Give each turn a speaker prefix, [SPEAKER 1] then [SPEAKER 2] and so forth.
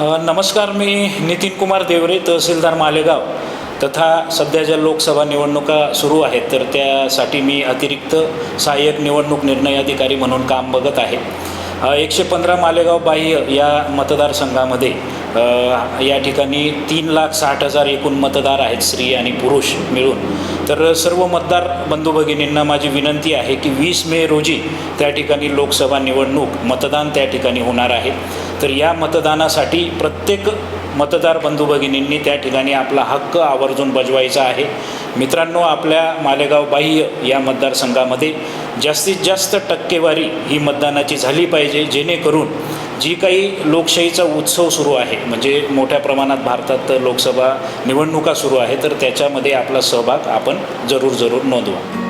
[SPEAKER 1] नमस्कार मी नितीन कुमार देवरे तहसीलदार मालेगाव. तथा सध्या ज्या लोकसभा निवडणुका सुरू आहेत तर त्यासाठी मी अतिरिक्त सहाय्यक निवडणूक निर्णय अधिकारी म्हणून काम बघत आहे. एकशे पंधरा मालेगाव बाह्य या मतदारसंघामध्ये या ठिकाणी तीन लाख साठ हजार एकूण मतदार आहेत स्त्री आणि पुरुष मिळून. तर सर्व मतदार बंधू भगिनींना माझी विनंती आहे की वीस मे रोजी त्या ठिकाणी लोकसभा निवडणूक मतदान त्या ठिकाणी होणार आहे. तर या मतदानासाठी प्रत्येक मतदार बंधू भगिनींनी त्या ठिकाणी आपला हक्क आवर्जून बजवायचा आहे. मित्रांनो आपल्या मालेगाव बाह्य या मतदारसंघामध्ये जास्तीत जास्त टक्केवारी ही मतदानाची झाली पाहिजे जेणेकरून जी काही लोकशाहीचा उत्सव सुरू आहे म्हणजे मोठ्या प्रमाणात भारतात लोकसभा निवडणुका सुरू आहे तर त्याच्यामध्ये आपला सहभाग आपण जरूर जरूर नोंदवा.